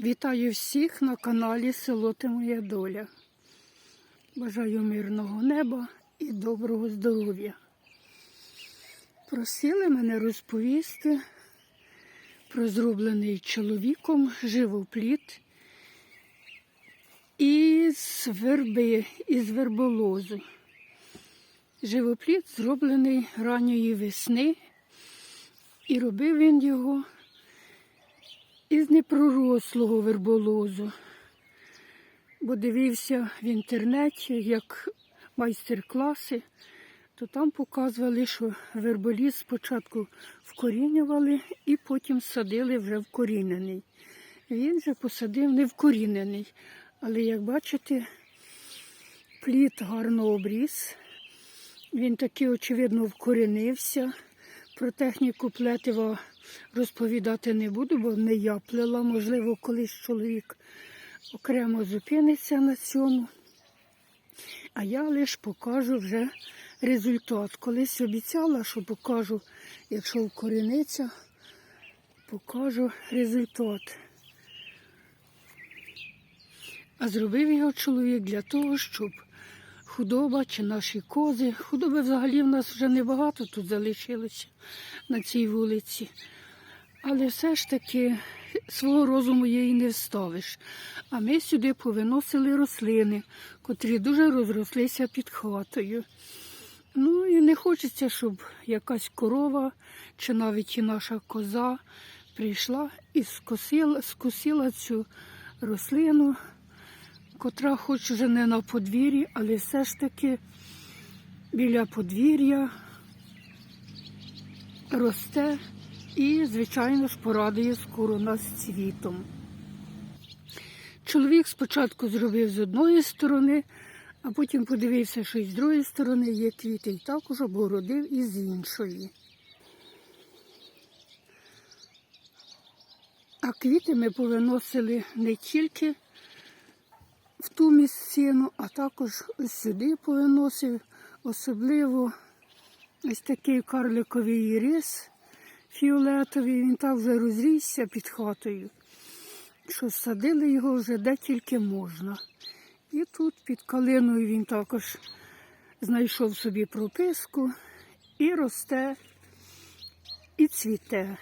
Вітаю всіх на каналі Село Моя Доля. Бажаю мирного неба і доброго здоров'я. Просили мене розповісти про зроблений чоловіком живопліт із верби, із верболозу. Живопліт зроблений ранньої весни, і робив він його із непророслого верболозу, бо дивився в інтернеті, як майстер-класи, то там показували, що верболіз спочатку вкорінювали і потім садили вже вкорінений. Він же посадив не вкорінений, але як бачите, плід гарно обріз. Він таки, очевидно, вкорінився. Про техніку плетива розповідати не буду, бо не я плела. Можливо, колись чоловік окремо зупиниться на цьому. А я лише покажу вже результат. Колись обіцяла, що покажу, якщо вкоріниться, покажу результат. А зробив його чоловік для того, щоб худоба чи наші кози. Худоби взагалі в нас вже небагато тут залишилося на цій вулиці. Але все ж таки свого розуму її не вставиш. А ми сюди повиносили рослини, котрі дуже розрослися під хатою. Ну і не хочеться, щоб якась корова чи навіть і наша коза прийшла і скосила, скосила цю рослину котра хоч вже не на подвір'ї, але все ж таки біля подвір'я росте і, звичайно ж, порадує скоро нас цвітом. Чоловік спочатку зробив з одної сторони, а потім подивився, що і з другої сторони є квіти, і також обгородив і з іншої. А квіти ми повиносили не тільки в ту місцину, а також сюди повиносив, особливо ось такий карликовий рис фіолетовий, він так вже розрісся під хатою, що садили його вже де тільки можна. І тут під калиною він також знайшов собі прописку і росте, і цвіте.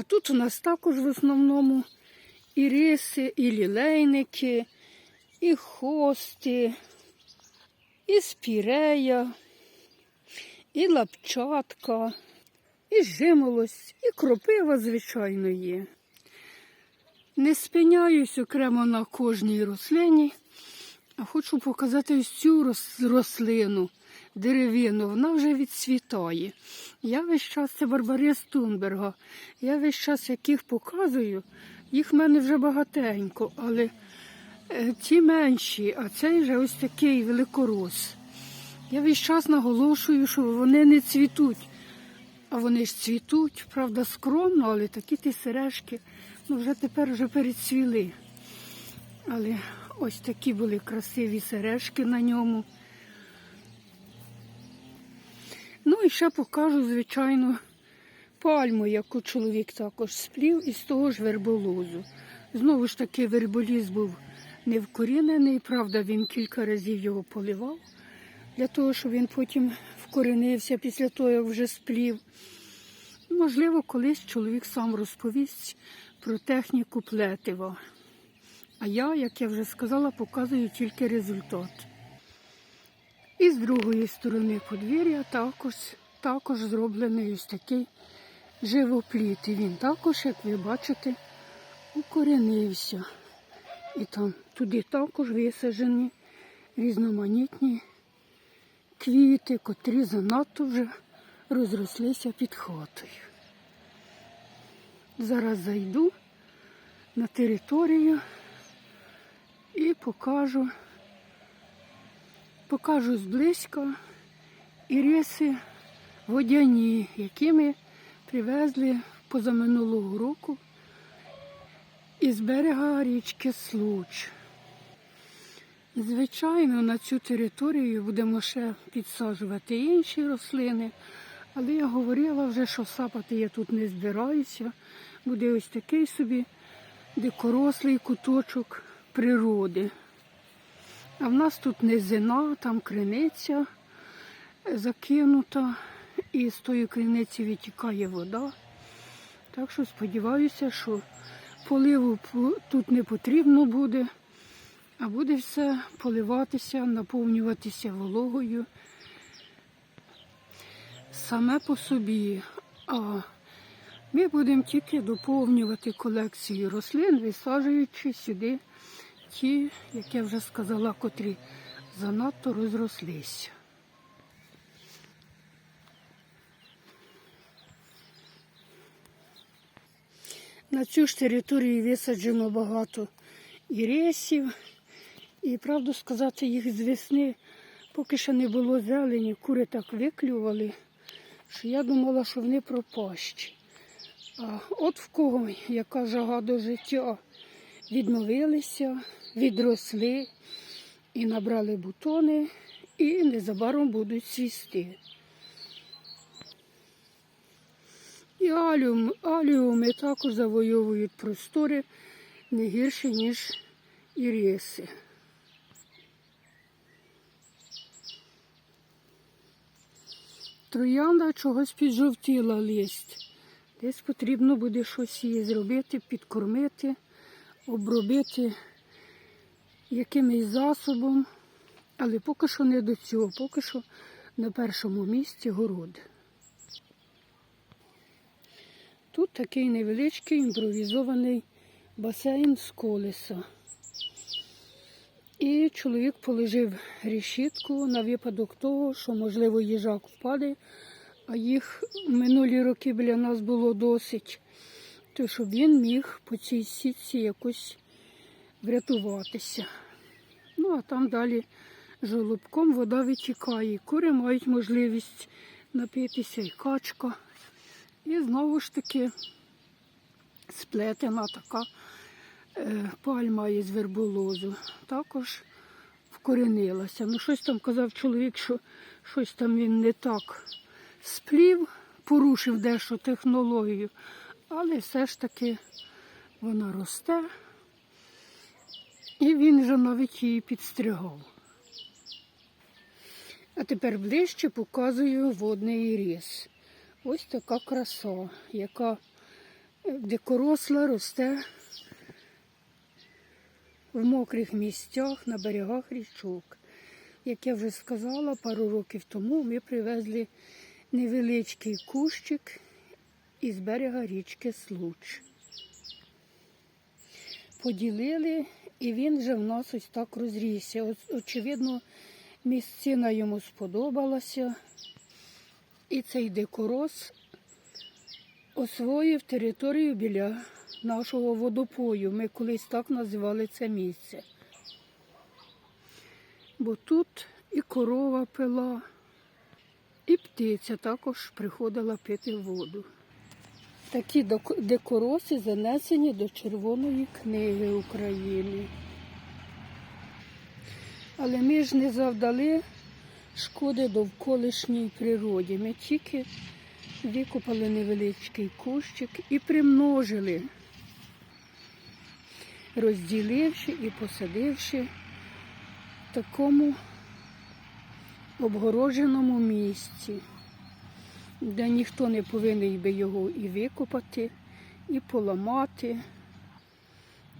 А тут у нас також в основному і риси, і лілейники, і хости, і спірея, і лапчатка, і жимолость, і кропива, звичайно, є. Не спиняюсь окремо на кожній рослині, хочу показати ось цю рослину, деревину, вона вже відцвітає. Я весь час це Барбарис Тунберга. Я весь час яких показую, їх в мене вже багатенько, але е, ті менші, а цей вже ось такий великорос. Я весь час наголошую, що вони не цвітуть. А вони ж цвітуть, правда, скромно, але такі ті сережки ну, вже тепер вже перецвіли. Але ось такі були красиві сережки на ньому. Ну і ще покажу, звичайно, пальму, яку чоловік також сплів із того ж верболозу. Знову ж таки, верболіз був не вкорінений, правда, він кілька разів його поливав, для того, щоб він потім вкорінився після того, як вже сплів. Можливо, колись чоловік сам розповість про техніку плетива. А я, як я вже сказала, показую тільки результат. І з другої сторони подвір'я також, також зроблений ось такий живопліт. І він також, як ви бачите, укоренився. І там туди також висаджені різноманітні квіти, котрі занадто вже розрослися під хатою. Зараз зайду на територію і покажу покажу зблизька іриси водяні, які ми привезли позаминулого року із берега річки Случ. Звичайно, на цю територію будемо ще підсаджувати інші рослини, але я говорила вже, що сапати я тут не збираюся. Буде ось такий собі дикорослий куточок природи. А в нас тут низина, там криниця закинута, і з тої криниці витікає вода. Так що сподіваюся, що поливу тут не потрібно буде, а буде все поливатися, наповнюватися вологою саме по собі. А ми будемо тільки доповнювати колекцію рослин, висаджуючи сюди ті, як я вже сказала, котрі занадто розрослися. На цю ж територію висаджено багато ірисів. І правду сказати, їх з весни поки що не було зелені, кури так виклювали, що я думала, що вони пропащі. А от в кого яка жага до життя відновилися, відросли і набрали бутони, і незабаром будуть цвісти. І аліум, аліуми також завойовують простори не гірше, ніж іриси. Троянда чогось піджовтіла лист. Десь потрібно буде щось її зробити, підкормити, обробити якимось засобом. Але поки що не до цього, поки що на першому місці город. Тут такий невеличкий імпровізований басейн з колеса. І чоловік положив решітку на випадок того, що, можливо, їжак впаде, а їх минулі роки біля нас було досить, то щоб він міг по цій сітці якось врятуватися. Ну, а там далі жолобком вода витікає. Кури мають можливість напитися і качка. І знову ж таки сплетена така е, пальма із верболозу. Також вкоренилася. Ну, щось там казав чоловік, що щось там він не так сплів, порушив дещо технологію, але все ж таки вона росте. І він вже навіть її підстригав. А тепер ближче показую водний різ. Ось така краса, яка е, дикоросла росте в мокрих місцях на берегах річок. Як я вже сказала, пару років тому ми привезли невеличкий кущик із берега річки Случ. Поділили, і він вже в нас ось так розрісся. Очевидно, місцина йому сподобалася. І цей дикорос освоїв територію біля нашого водопою. Ми колись так називали це місце. Бо тут і корова пила, і птиця також приходила пити воду. Такі дикороси занесені до Червоної книги України. Але ми ж не завдали шкоди довколишній природі. Ми тільки викопали невеличкий кущик і примножили, розділивши і посадивши в такому обгородженому місці, де ніхто не повинен би його і викопати, і поламати.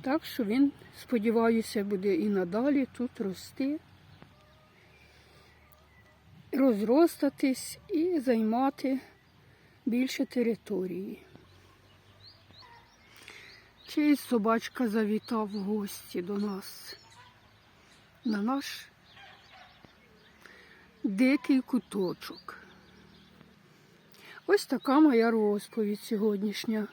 Так що він, сподіваюся, буде і надалі тут рости розростатись і займати більше території. Чиїсь собачка завітав в гості до нас на наш дикий куточок. Ось така моя розповідь сьогоднішня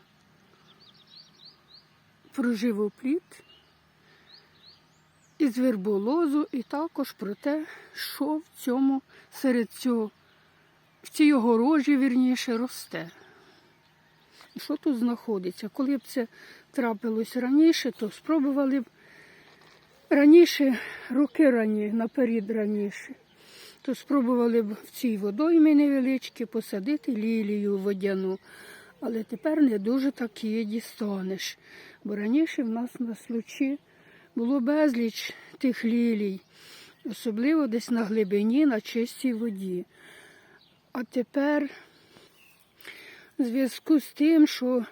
про живопліт із верболозу і також про те, що в цьому серед цього в цій огорожі, вірніше, росте. Що тут знаходиться? Коли б це трапилось раніше, то спробували б раніше, роки рані, наперед раніше, то спробували б в цій водоймі невеличкі посадити лілію водяну. Але тепер не дуже так її дістанеш. Бо раніше в нас на случі було безліч тих лілій, особливо десь на глибині, на чистій воді. А тепер, в зв'язку з тим, що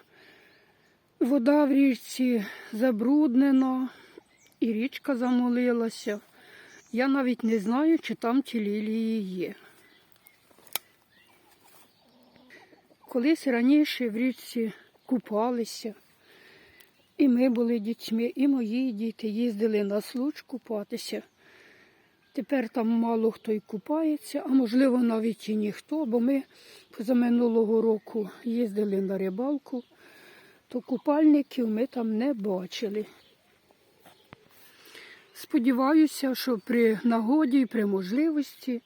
вода в річці забруднена і річка замолилася, я навіть не знаю, чи там ті лілії є. Колись раніше в річці купалися, і ми були дітьми, і мої діти їздили на случ купатися. Тепер там мало хто й купається, а можливо навіть і ніхто, бо ми позаминулого року їздили на рибалку, то купальників ми там не бачили. Сподіваюся, що при нагоді і при можливості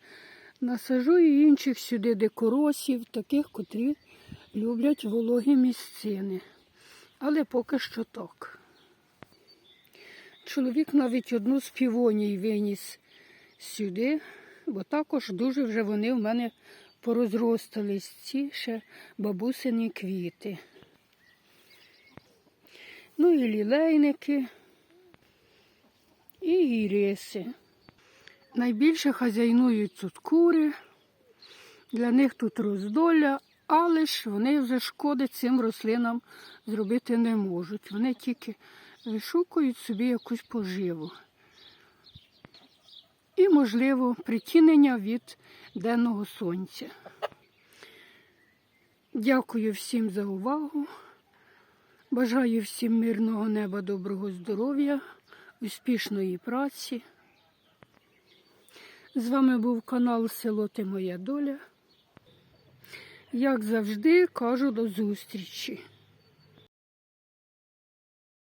насажу і інших сюди дикоросів, таких, котрі люблять вологі місцини. Але поки що так. Чоловік навіть одну з півоній виніс сюди, бо також дуже вже вони в мене порозростались ці ще бабусині квіти. Ну і лілейники, і іриси. Найбільше хазяйнують тут кури, для них тут роздоля, але ж вони вже шкоди цим рослинам зробити не можуть. Вони тільки вишукують собі якусь поживу. І, можливо, притінення від денного сонця. Дякую всім за увагу. Бажаю всім мирного неба, доброго здоров'я, успішної праці. З вами був канал Село Ти Моя Доля. Як завжди, кажу до зустрічі.